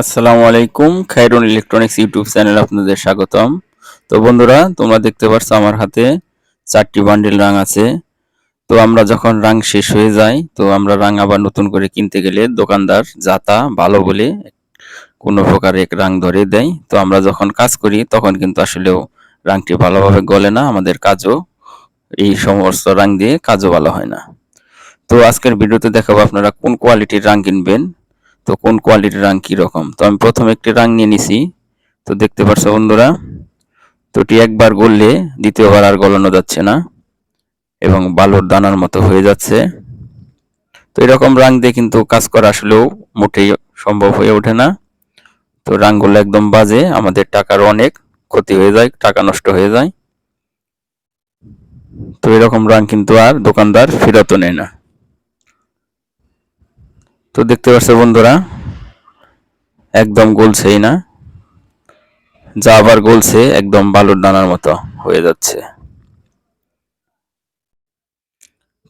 আসসালামু আলাইকুম, Khairun electronics YouTube চ্যানেলে আপনাদের স্বাগতম। তো বন্ধুরা, তোমরা দেখতে পাচ্ছ আমার হাতে চারটি বান্ডিল রাং আছে। তো আমরা যখন রাং শেষ হয়ে যায়, তো আমরা রাং আবার নতুন করে কিনতে গেলে দোকানদার যাতা ভালো বলে কোনো প্রকার এক রাং ধরে দেয়। তো আমরা যখন কাজ করি, তখন কিন্তু আসলেও রাংটি ভালোভাবে গলে না, আমাদের কাজও এই সমস্ত রাং দিয়ে কাজও ভালো হয় না। তো আজকের ভিডিওতে দেখাবো আপনারা কোন কোয়ালিটির রাং কিনবেন তো কোন কোয়ালিটির রাং রকম? তো আমি প্রথম একটি রাং নিয়ে নিছি। তো দেখতে পারছ বন্ধুরা তো এটি একবার গললে দ্বিতীয়বার আর গলানো যাচ্ছে না এবং বালুর দানার মতো হয়ে যাচ্ছে। তো এরকম রাং দিয়ে কিন্তু কাজ করা আসলেও মোটেই সম্ভব হয়ে ওঠে না। তো রাংগুলো একদম বাজে, আমাদের টাকার অনেক ক্ষতি হয়ে যায়, টাকা নষ্ট হয়ে যায়। তো এরকম রাং কিন্তু আর দোকানদার ফেরতও নেয় না। তো দেখতে পাচ্ছ বন্ধুরা, একদম গলছেই না? যা আবার গলছে, একদম বালুর দানার মতো হয়ে যাচ্ছে।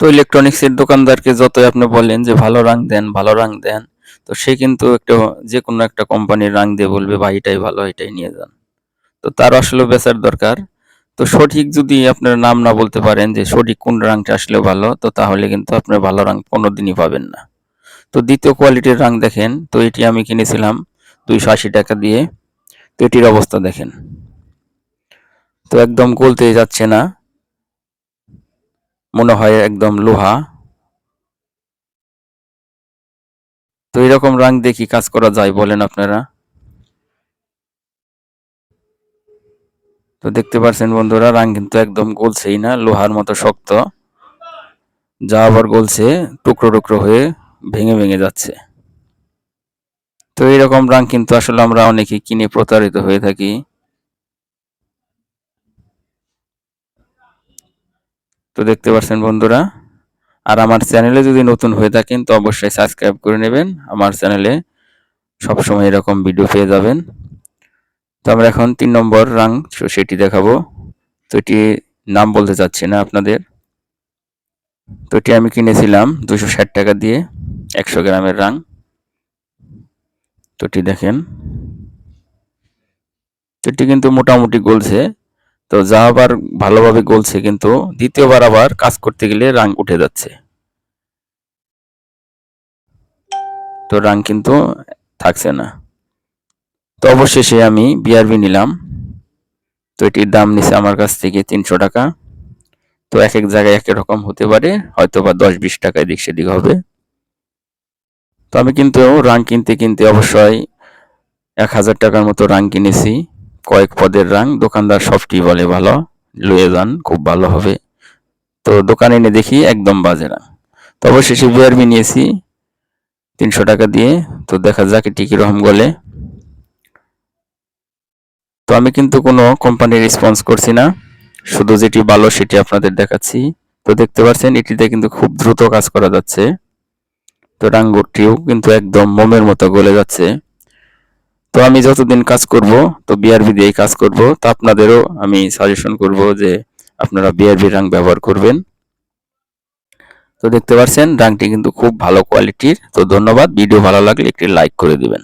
তো ইলেকট্রনিক্সের দোকানদারকে যতই আপনি বলেন যে ভালো রাং দেন, ভালো রাং দেন, তো সে কিন্তু একটা যে কোনো একটা কোম্পানির রাং দিয়ে বলবে, ভাই, এটাই ভালো, এটাই নিয়ে যান। তো তার আসলে বেচার দরকার। তো সঠিক যদি আপনার নাম না বলতে পারেন যে সঠিক কোন রাংটা আসলে ভালো, তো তাহলে কিন্তু আপনার ভালো রাং কোনোদিনই পাবেন না। তো দ্বিতীয় কোয়ালিটির রাং দেখেন, তো এটি আমি কিনেছিলাম দুইশো আশি টাকা দিয়ে। তো এটির অবস্থা দেখেন। তো একদম গলতে যাচ্ছে না। মনে হয় একদম লোহা। তো এরকম রাং দেখি কাজ করা যায় বলেন আপনারা। তো দেখতে পাচ্ছেন বন্ধুরা রাং কিন্তু একদম গলছেই না, লোহার মতো শক্ত। যা আবার গলছে টুকরো টুকরো হয়ে। ভেঙে ভেঙে যাচ্ছে। তো এরকম রাং কিন্তু আসলে আমরা অনেকেই কিনে প্রতারিত হয়ে থাকি। তো দেখতে পাচ্ছেন বন্ধুরা, আর আমার চ্যানেলে যদি নতুন হয়ে থাকেন তো অবশ্যই সাবস্ক্রাইব করে নেবেন। আমার চ্যানেলে সবসময় এরকম ভিডিও পেয়ে যাবেন। তো আমরা এখন তিন নম্বর রাং সেটি দেখাবো। তো এটি নাম বলতে চাচ্ছি না আপনাদের। তো এটি আমি কিনেছিলাম দুশো ষাট টাকা দিয়ে। একশো গ্রামের রাং। তো এটি দেখেন। তো এটি কিন্তু মোটামুটি গলছে। তো যা আবার ভালোভাবে গলছে কিন্তু দ্বিতীয়বার আবার কাজ করতে গেলে রাং উঠে যাচ্ছে। তো রাং কিন্তু থাকছে না। তো অবশেষে আমি বিআরবি নিলাম। তো এটির দাম নিছে আমার কাছ থেকে তিনশো টাকা। তো এক এক জায়গায় এক রকম হতে পারে হয়তো বা দশ বিশ টাকায় দিক সেদিক হবে। তো আমি কিন্তু রাং কিনতে কিনতে অবশ্যই এক হাজার টাকার মতো রাং কিনেছি। কয়েক পদের রাং। দোকানদার সবটি বলে ভালো। লয়ে যান, খুব ভালো হবে। তো দোকানে এনে দেখি একদম বাজে রাং। তো অবশেষে বিআরবি নিয়েছি তিনশো টাকা দিয়ে। তো দেখা যাক এটি কীরকম গলে। তো আমি কিন্তু কোনো কোম্পানির রেসপন্স করছি না। শুধু যেটি ভালো সেটি আপনাদের দেখাচ্ছি। তো দেখতে পাচ্ছেন, এটিতে কিন্তু খুব দ্রুত কাজ করা যাচ্ছে। তো রাঙ্গুরটিও কিন্তু একদম মোমের মতো গলে যাচ্ছে। তো আমি যতদিন কাজ করব, তো বিআরবি দিয়েই কাজ করব, তো আপনাদেরও আমি সাজেশন করব যে আপনারা বিআরবি রাং ব্যবহার করবেন। তো দেখতে পাচ্ছেন রাংটি কিন্তু খুব ভালো কোয়ালিটির তো ধন্যবাদ, ভিডিও ভালো লাগলে একটি লাইক করে দিবেন।